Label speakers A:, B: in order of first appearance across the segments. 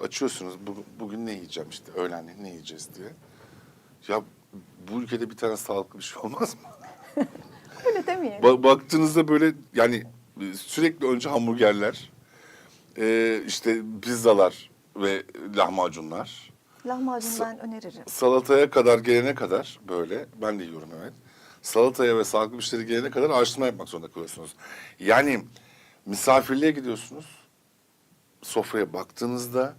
A: Açıyorsunuz bu- bugün ne yiyeceğim işte öğlenleyin ne yiyeceğiz diye. Ya bu ülkede bir tane sağlıklı bir şey olmaz mı?
B: Öyle demeyelim.
A: Ba- baktığınızda böyle yani e, sürekli önce hamburgerler, e, işte pizzalar ve lahmacunlar.
B: Lahmacun ben öneririm.
A: Salataya kadar gelene kadar böyle ben de yiyorum evet. Salataya ve sağlıklı bir şeylere gelene kadar araştırma yapmak zorunda kalıyorsunuz. Yani misafirliğe gidiyorsunuz. Sofraya baktığınızda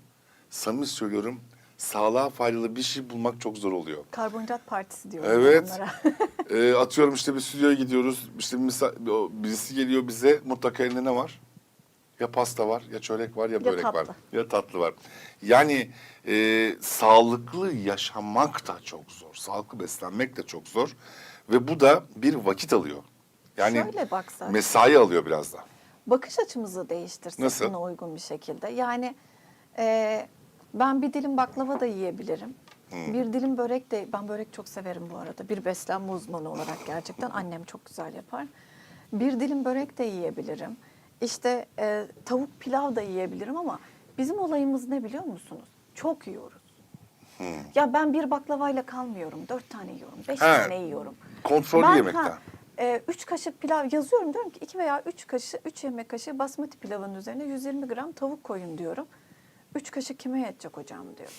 A: samimi söylüyorum sağlığa faydalı bir şey bulmak çok zor oluyor.
B: Karbonhidrat partisi diyorum
A: Evet.
B: onlara.
A: Ee, atıyorum işte bir stüdyoya gidiyoruz. İşte birisi geliyor bize mutlaka elinde ne var? Ya pasta var, ya çörek var, ya
B: Ya
A: börek var,
B: tatlı.
A: ya tatlı var. Yani e, sağlıklı yaşamak da çok zor, sağlıklı beslenmek de çok zor ve bu da bir vakit alıyor. Yani
B: Şöyle baksak.
A: mesai alıyor biraz da.
B: bakış açımızı değiştirsek
A: Nasıl?
B: buna uygun bir şekilde. Yani e, ben bir dilim baklava da yiyebilirim. Bir dilim börek de, ben börek çok severim bu arada. Bir beslenme uzmanı olarak gerçekten annem çok güzel yapar. Bir dilim börek de yiyebilirim. İşte e, tavuk pilav da yiyebilirim ama bizim olayımız ne biliyor musunuz? Çok yiyoruz. Ya ben bir baklavayla kalmıyorum. Dört tane yiyorum, beş
A: He,
B: tane yiyorum.
A: kontrollü
B: Ben,
A: yemekten.
B: ha, e, üç kaşık pilav yazıyorum diyorum ki iki veya üç kaşık, üç yemek kaşığı basmati pilavın üzerine 120 gram tavuk koyun diyorum. Üç kaşık kime yetecek hocam diyor.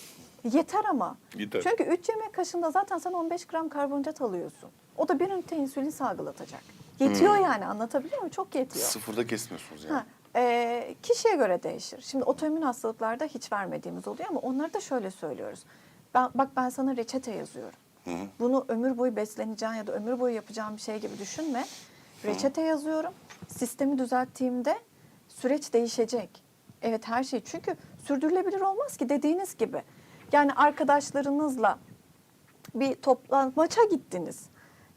B: Yeter ama.
A: Yeter.
B: Çünkü üç yemek kaşığında zaten sen 15 gram karbonhidrat alıyorsun. O da bir ünite insülin salgılatacak. Yetiyor
A: Hmm.
B: yani anlatabiliyor muyum? Çok yetiyor.
A: Sıfırda kesmiyorsunuz yani.
B: Ha, e, kişiye göre değişir. Şimdi otoimmün hastalıklarda hiç vermediğimiz oluyor ama onları da şöyle söylüyoruz. Ben, bak ben sana reçete yazıyorum. Bunu ömür boyu besleneceğin ya da ömür boyu yapacağın bir şey gibi düşünme. Reçete yazıyorum. Sistemi düzelttiğimde süreç değişecek. Evet her şey çünkü sürdürülebilir olmaz ki dediğiniz gibi. Yani arkadaşlarınızla bir toplan maça gittiniz.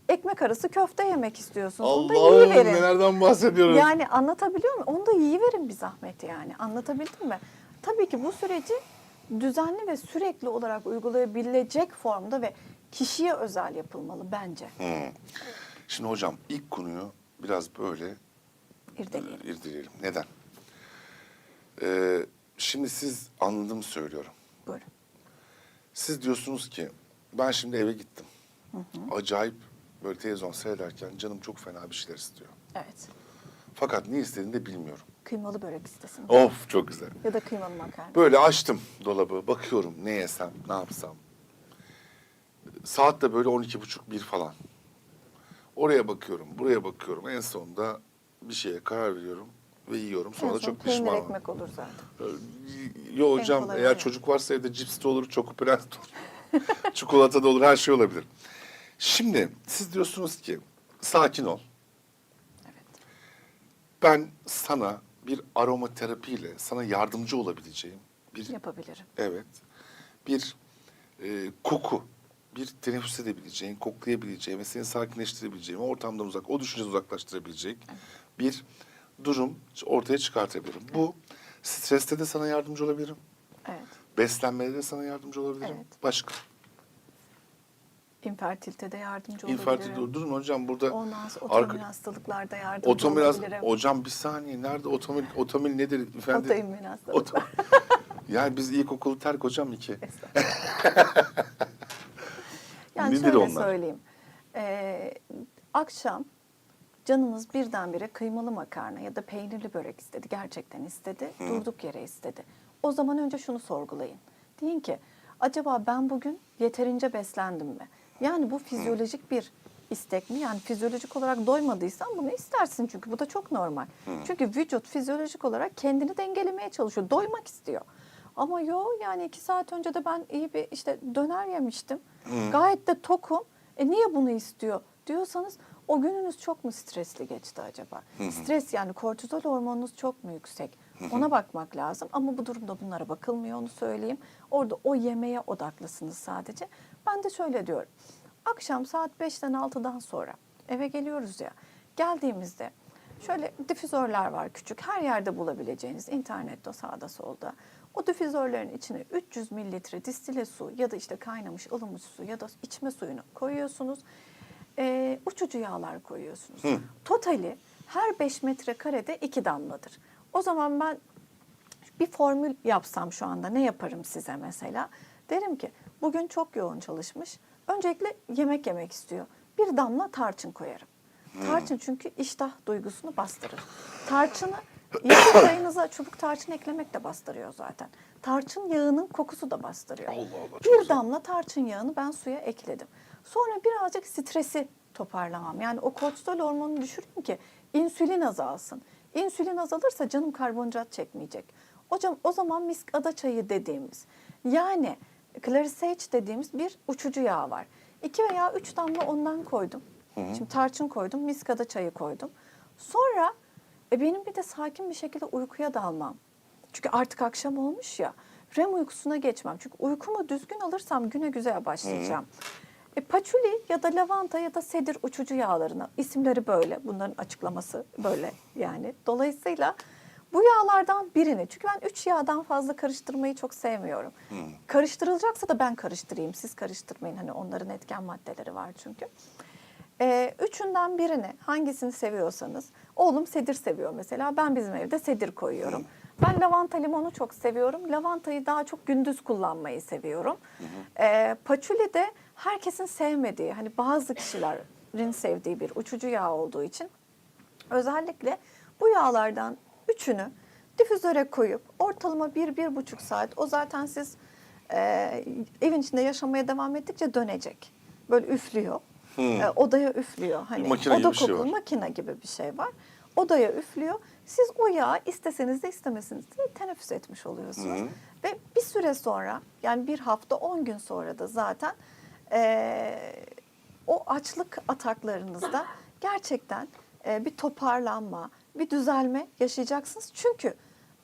B: Ekmek arası köfte yemek istiyorsunuz. Onu da
A: Allah'ım
B: yiyiverin.
A: nelerden bahsediyoruz.
B: Yani anlatabiliyor muyum? Onu da yiyiverin bir zahmet yani. Anlatabildim mi? Tabii ki bu süreci düzenli ve sürekli olarak uygulayabilecek formda ve kişiye özel yapılmalı bence.
A: Hmm. Şimdi hocam ilk konuyu biraz böyle
B: İrdeleyelim.
A: e, irdeleyelim. Neden? Ee, şimdi siz anladım söylüyorum.
B: Buyurun.
A: Siz diyorsunuz ki ben şimdi eve gittim. Acayip böyle televizyon seyrederken canım çok fena bir şeyler istiyor.
B: Evet.
A: Fakat ne istediğini de bilmiyorum.
B: Kıymalı börek istesin.
A: Of çok güzel.
B: Ya da kıymalı makarna.
A: Böyle açtım dolabı, bakıyorum ne yesem, ne yapsam. Saat de böyle 12 buçuk bir falan. Oraya bakıyorum, buraya bakıyorum. En sonunda bir şeye karar veriyorum ve yiyorum. Sonra
B: En
A: da çok
B: peynir
A: pişmanım.
B: ekmek olur zaten.
A: Yo hocam
B: kolay
A: eğer çocuk varsa evde cips de olur, çokoprens de olur. Çikolata da olur, her şey olabilir. Şimdi siz diyorsunuz ki sakin ol.
B: Evet.
A: Ben sana bir aromaterapiyle sana yardımcı olabileceğim bir
B: Yapabilirim.
A: Evet. Bir e, koku, bir teneffüs edebileceğin, koklayabileceğin ve seni sakinleştirebileceğin, ortamdan uzak, o düşünceden uzaklaştırabilecek bir durum ortaya çıkartabilirim. Bu streste de sana yardımcı olabilirim.
B: Evet.
A: Beslenmede de sana yardımcı olabilirim.
B: Evet.
A: Başka.
B: İnfertilitede yardımcı olabilirim.
A: durun hocam burada.
B: Ondan sonra
A: arka-
B: otoimmün hastalıklarda yardımcı
A: Otomil
B: olabilirim.
A: hocam bir saniye nerede otomil otomil nedir efendim?
B: Otoimmün hastalıklar.
A: yani biz ilkokulu terk hocam iki.
B: Estağfurullah. yani
A: Nedir
B: şöyle
A: onlar?
B: söyleyeyim. Ee, akşam canınız birdenbire kıymalı makarna ya da peynirli börek istedi. Gerçekten istedi. Durduk yere istedi. O zaman önce şunu sorgulayın. Deyin ki acaba ben bugün yeterince beslendim mi? Yani bu fizyolojik bir istek mi? Yani fizyolojik olarak doymadıysan bunu istersin çünkü bu da çok normal. Çünkü vücut fizyolojik olarak kendini dengelemeye çalışıyor. Doymak istiyor. Ama yo yani iki saat önce de ben iyi bir işte döner yemiştim. Gayet de tokum. E niye bunu istiyor diyorsanız o gününüz çok mu stresli geçti acaba? Stres yani kortizol hormonunuz çok mu yüksek? Ona bakmak lazım ama bu durumda bunlara bakılmıyor onu söyleyeyim. Orada o yemeğe odaklısınız sadece. Ben de şöyle diyorum. Akşam saat 5'ten 6'dan sonra eve geliyoruz ya. Geldiğimizde şöyle difüzörler var küçük. Her yerde bulabileceğiniz internette sağda solda. O difüzörlerin içine 300 mililitre distile su ya da işte kaynamış ılımış su ya da içme suyunu koyuyorsunuz. Ee, uçucu yağlar koyuyorsunuz. Totali her 5 metrekarede 2 damladır. O zaman ben bir formül yapsam şu anda ne yaparım size mesela? Derim ki bugün çok yoğun çalışmış. Öncelikle yemek yemek istiyor. Bir damla tarçın koyarım. Tarçın çünkü iştah duygusunu bastırır. Tarçını yemek çayınıza çubuk tarçın eklemek de bastırıyor zaten. Tarçın yağının kokusu da bastırıyor.
A: Allah Allah,
B: bir
A: güzel.
B: damla tarçın yağını ben suya ekledim. Sonra birazcık stresi toparlamam. Yani o kortizol hormonunu düşüreyim ki insülin azalsın. İnsülin azalırsa canım karbonhidrat çekmeyecek. Hocam o zaman miskada çayı dediğimiz yani clarice dediğimiz bir uçucu yağ var. İki veya üç damla ondan koydum. Şimdi tarçın koydum, miskada çayı koydum. Sonra e, benim bir de sakin bir şekilde uykuya dalmam. Çünkü artık akşam olmuş ya. REM uykusuna geçmem. Çünkü uykumu düzgün alırsam güne güzel başlayacağım. E, paçuli ya da lavanta ya da sedir uçucu yağlarına isimleri böyle. Bunların açıklaması böyle yani. Dolayısıyla bu yağlardan birini çünkü ben üç yağdan fazla karıştırmayı çok sevmiyorum. Karıştırılacaksa da ben karıştırayım. Siz karıştırmayın. Hani onların etken maddeleri var çünkü. Ee, üçünden birini hangisini seviyorsanız oğlum sedir seviyor mesela ben bizim evde sedir koyuyorum. Ben lavanta limonu çok seviyorum. Lavantayı daha çok gündüz kullanmayı seviyorum. Ee, paçuli de herkesin sevmediği hani bazı kişilerin sevdiği bir uçucu yağ olduğu için özellikle bu yağlardan üçünü difüzöre koyup ortalama bir, bir buçuk saat o zaten siz e, evin içinde yaşamaya devam ettikçe dönecek. Böyle üflüyor. E, odaya üflüyor. Hani
A: makine
B: oda
A: bir şey
B: kokulu
A: var.
B: makine gibi bir şey var. Odaya üflüyor. Siz o yağı isteseniz de istemeseniz de teneffüs etmiş oluyorsunuz.
A: Hı.
B: Ve bir süre sonra yani bir hafta 10 gün sonra da zaten e, o açlık ataklarınızda gerçekten e, bir toparlanma, bir düzelme yaşayacaksınız. Çünkü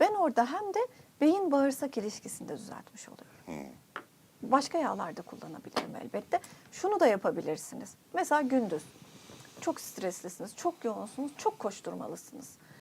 B: ben orada hem de beyin bağırsak ilişkisini de düzeltmiş oluyorum. Başka yağlar da kullanabilirim elbette. Şunu da yapabilirsiniz. Mesela gündüz çok streslisiniz, çok yoğunsunuz, çok koşturmalısınız.